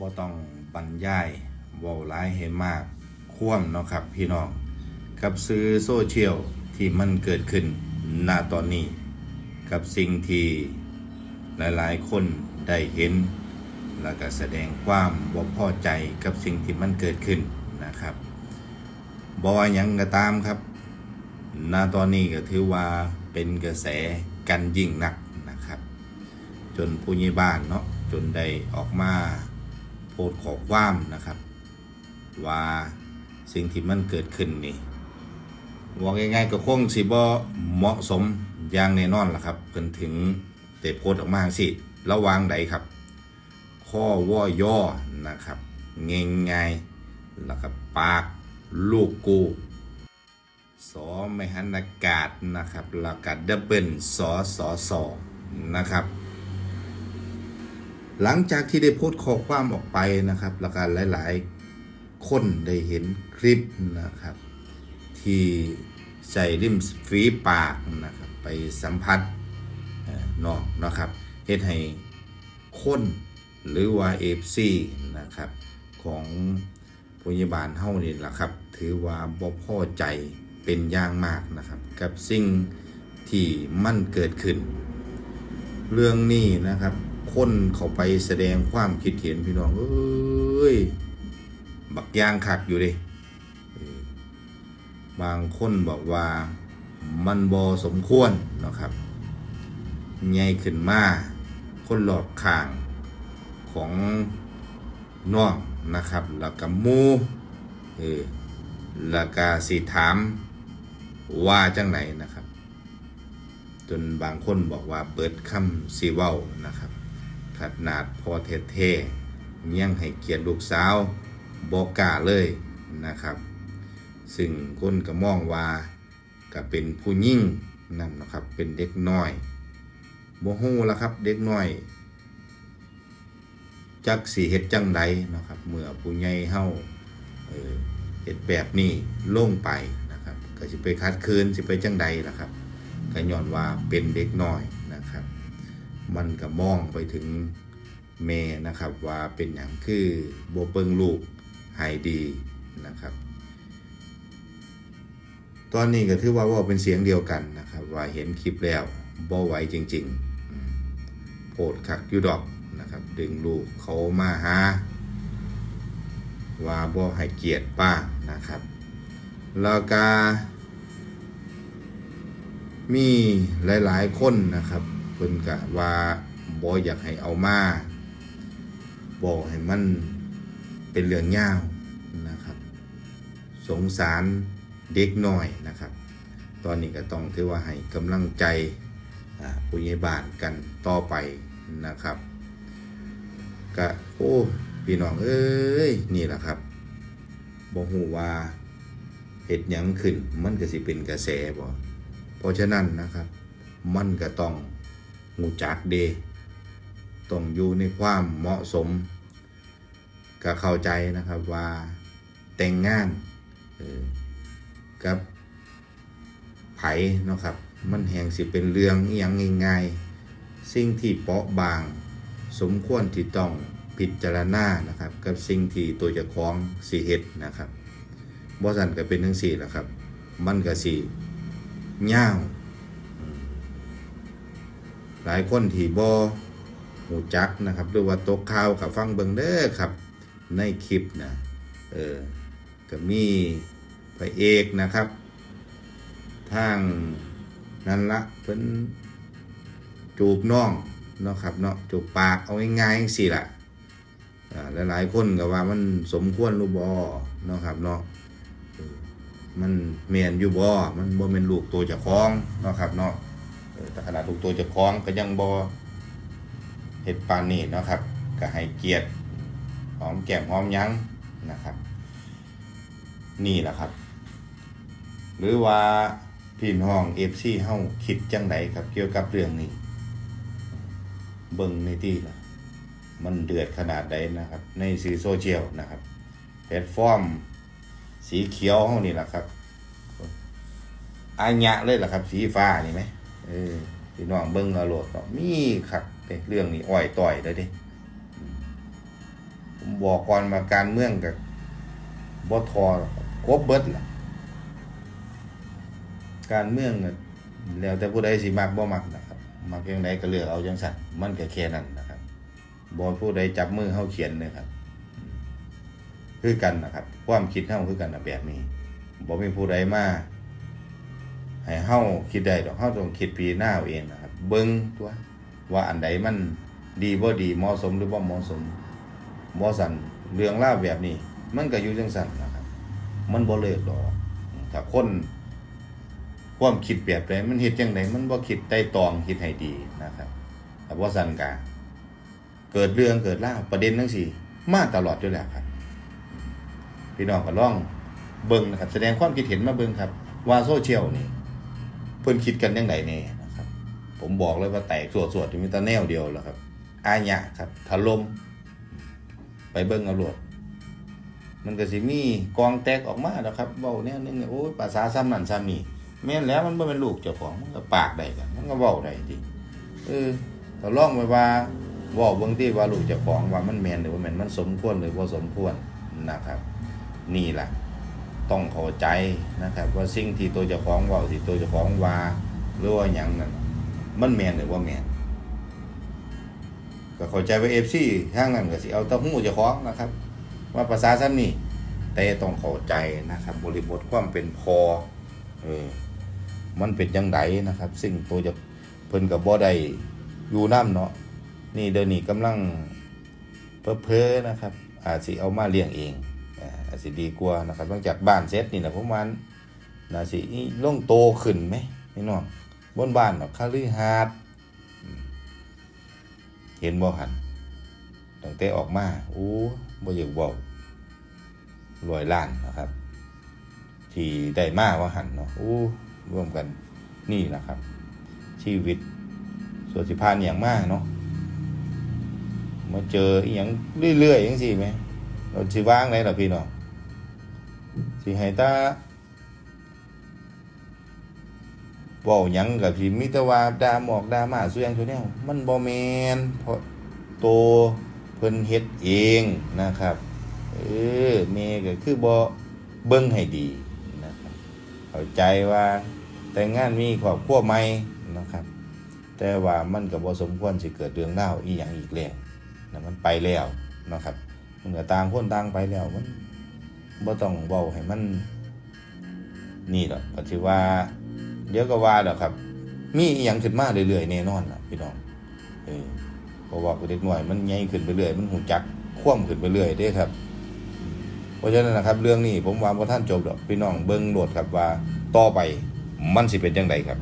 บ่ต้องบรรยายเว้าหลายให้มาก คว่ำเนาะครับพี่น้อง กับซื้อโซเชียลที่มันเกิดขึ้นณตอนนี้ กับสิ่งที่หลายๆ คนได้เห็น แล้วก็แสดงความบ่พอใจกับสิ่งที่มันเกิดขึ้นนะครับบ่ว่าหยังก็ตามครับณตอนนี้ก็ถือว่าเป็นกระแสกันยิ่งหนักนะครับ จนผู้ใหญ่บ้านเนาะจนได้ออกมา โพสต์ขอความนะครับ ว่าสิ่งที่มันเกิดขึ้นนี่ว่าง่ายๆก็คงสิบ่เหมาะสมอย่างแน่นอนล่ะครับเพิ่นถึงได้โพสต์ออกมาสิระวางใดครับ ข้อว่อย่อนะครับง่ายๆแล้วก็ปากลูกกูสอไม่หันอากาศนะครับแล้วก็ดับเบิลสอสอสอนะครับ หลังจากที่ได้โพสต์ข้อความออกไปนะครับ แล้วก็หลาย ๆ คนได้เห็นคลิปนะครับ ที่ใส่ริมฝีปากนะครับ ไปสัมผัสเอ่อนอกนะครับเฮ็ดให้คนหรือว่าเอฟซีนะครับ ของพยาบาลเฮานี่แหละครับ ถือว่าบ่พอใจเป็นอย่างมากนะครับ กับสิ่งที่มันเกิดขึ้น เรื่องนี้นะครับ คนเขาไปแสดงความคิดเห็นพี่น้องเอ้ย บักยางคักอยู่ดิบางคนบอกว่ามันบอสมควรนะครับใหญ่ขึ้นมา คนหลอกข่างของน้องนะครับ แล้วก็มูเออแล้วก็สิถามว่าจังไหนนะครับ จนบางคนบอกว่าเปิดคำซีเว้านะครับ ขนาดพอเท่ๆยังให้เกียรติลูกสาวบอกล้าเลยนะครับ ซึ่งคนก็มองว่าก็เป็นผู้ยิ่งนั่นนะครับเป็นเด็กน้อยบ่ฮู้ละครับเด็กน้อย จักสีเฮ็ดจังใดนะครับเมื่อผู้ใหญ่เฮาเออเฮ็ดแบบนี้ลงไปนะครับก็สิไปคัดคืนสิไปจังใดล่ะครับก็ย้อนว่าเป็นเด็กน้อย มันก็มองไปถึงแม่นะครับว่าเป็นอย่างคือโบเปิงลูกให้ดีนะครับ ตอนนี้ก็ถือว่าว่าเป็นเสียงเดียวกันนะครับ ว่าเห็นคลิปแล้วบ่ไหวจริงๆโพดคักยูดอกนะครับ ดึงลูกเขามาหาว่าบ่ให้เกียรติป้านะครับ แล้วก็มีหลายๆคนนะครับ เพิ่นกะว่าบ่อยากให้เอามาบอกให้มันเป็นเรื่องยาวนะครับ สงสารเด็กน้อยนะครับ ตอนนี้ก็ต้องถือว่าให้กำลังใจผู้ใหญ่บ้านกันต่อไปนะครับก็โอ้พี่น้องเอ้ยนี่แหละครับบ่ฮู้ว่าเฮ็ดหยังขึ้นมันก็สิเป็นกระแสบ่เพราะฉะนั้นนะครับ มันก็ต้อง งูจักเดต้องอยู่ในความเหมาะสม ก็เข้าใจนะครับว่าแต่งงานออกับไผเนะครับ มันแห่งสิเป็นเรื่องอย่างง่ายๆ สิ่งที่เปราะบาง สมควรที่ต้องพิจารณานะครับ กับสิ่งที่ตัวเจะคล้าของสีเฮ็ดนะครับบ่สันก็เป็นทั้งสี่แหละครับ มันก็สียาว หลายคนที่บอหูจักนะครับหรือว่าตกข่าวกับฟังเบิงเด้อครับ ในคลิปนะเออก็มีพระเอกนะครับทางนั่นละเพิ่นจูบน้องเนาะครับเนาะจูบปากเอาง่ายๆสิล่ะอ่าหลายๆคนก็ว่ามันสมควรรือบอเนาะครับเนาะมันเมียนอยู่บ่มันบ่เป็นลูกตัวเจะคล้าของเนาะครับเนาะ แต่ขนาดลูกตัวจะคล้องก็ยังบ่เฮ็ดปานนี้เนะครับก็ให้เกียรติหอมแก้มหอมยั้งนะครับ นี่แหละครับ หรือว่าพี่น้อง FC เฮาคิดจังไดครับเกี่ยวกับเรื่องนี้ เบิ่งในที่ละมันเดือดขนาดใดนะครับ ในสื่อโซเชียลนะครับแพลตฟอร์ม สีเขียวเฮานี่แหละครับอัญญะเลยล่ะครับ สีฟ้านี่ไหม เออพี่น้องเบิ่งเอาโลดเนาะมีครับเด้เรื่องนี้อ้อยต่อยเลยด้อืมผมบอกก่อนมาการเมืองกับบ่ทอหรอครบครบเบิดล่ะการเมืองแล้วแต่ผู้ใดสิมักบ่มักนะครับมักย่างใดก็เลือกเอาจังซั่นมันก็แค่นั้นนะครับบ่ผู้ใดจับมือเฮาเขียนเลยครับ คือกันนะครับ ความคิดเฮาคือกันนะแบบนี้บ่มีผู้ใดมา ให้เฮาคิดได้ดอกเฮาต้องคิดปีหน้าเองนะครับ เบิ่งตัวว่าอันใดมันดีบ่ดีเหมาะสมหรือบ่เหมาะสมบ่สั่นเรื่องราวแบบนี้ มันก็อยู่จังซั่นนะครับ มันบ่เลิกดอกถ้าคนความคิดแบบใดมันเฮ็ดจังไดมันบ่คิดไต่ตองคิดให้ดีนะครับแต่บ่สั่นกะเกิดเรื่องเกิดราวประเด็นจังซี่มาตลอดอยู่แล้วครับ พี่น้องก็ลองเบิ่งนะครับ แสดงความคิดเห็นมาเบิ่งครับ ว่าโซเชียลนี่ พิ่นคิดกันจังไดแน่นะครับ ผมบอกเลยว่าแตกสวดสวดๆมีแต่แนวเดียวแล้วครับ อาญะครับถล่มไปเบิ่งเอาโลดมันก็สิมีกองแตกออกมาแล้วครับเว้าแนวนึงเนี่ยโอ้ยภาษาซ้ำนั่นซ้ำนี่แม่นแล้วมันบ่เป็นลูกเจ้าของมันก็ปากได้กันมันก็เว้าได้จริงเออถ้าลองไปว่าว้าเบิ่งที่ว่าลูกเจ้าของว่ามันแมนหรือบ่าแมนมันสมควรหรือบ่าสมควรนะครับ นี่แหละ ต้องเข้าใจนะครับ ว่าสิ่งที่ตัวเจ้าของว้าที่ตัวเจ้าของว่าหรือว่าหยังนั่นมันแม่นหรือว่าแม่นก็เข้าใจว่า FC ทางนั้นก็สิเอาแตะหู้เจ้าของนะครับ ว่าภาษาซ้ำนี่แต่ต้องเข้าใจนะครับ บริบทความเป็นพอเออมันเป็นจังไดนะครับ ซึ่งตัวจะเพิ่นกับบ่ได้อยู่น้ำเนาะนี่เดี๋ยวนี้กำลังเพ้อเพ้อๆนะครับ อาจสิเอามาเลี้ยงเอง อ่าอาจสิดีกว่านะครับหลังจากบ้านเสร็จนี่แหละผมว่าน่าสิลงโตขึ้นไหมพี่น้องบนบ้านเนาะคาลือฮาดเห็นบ่หันตั้งแต่ออกมาโอ้บ่อยากเว้ารวยล้านนะครับ ที่ได้มาว่าหันเนาะโอ้ร่วมกันนี่นะครับ ชีวิตส่วนสิพานอย่างมากเนาะมาเจออีหยังเรื่อยๆจังซี่ไหมเราสิว่างไหนล่ะพี่น้อง สิให้ตาเว้าหยังกับสิมีแต่ว่าดาหมอกดามาสุยังซุแนวมันบ่แมนเพราะโตเพิ่นเฮ็ดเองนะครับเออเมก็คือบ่เบิ่งให้ดีนะครับเข้าใจว่าแต่งงานมีครอบครัวใหม่นะครับ แต่ว่ามันก็บ่สมควรสิเกิดเรื่องราอีหยังอีกแล้วนะมันไปแล้วนะครับมันก็ต่างคนต่างไปแล้วมัน บ่ต้องเว้าให้มัน นี่ดอกก็สิว่า เดี๋ยวก็ว่าดอกครับ มีอีหยังขึ้นมาเรื่อยๆแน่นอนล่ะพี่น้อง เออเพราะว่าเด็กหน่อยมันใหญ่ขึ้นไปเรื่อยมันหูจักคว่ำขึ้นไปเรื่อยเด้ครับ เพราะฉะนั้นนะครับ เรื่องนี้ผมว่าพระท่านจบดอกพี่น้องเบิ้งโหลดครับว่าต่อไปมันสิเป็นยังไงครับ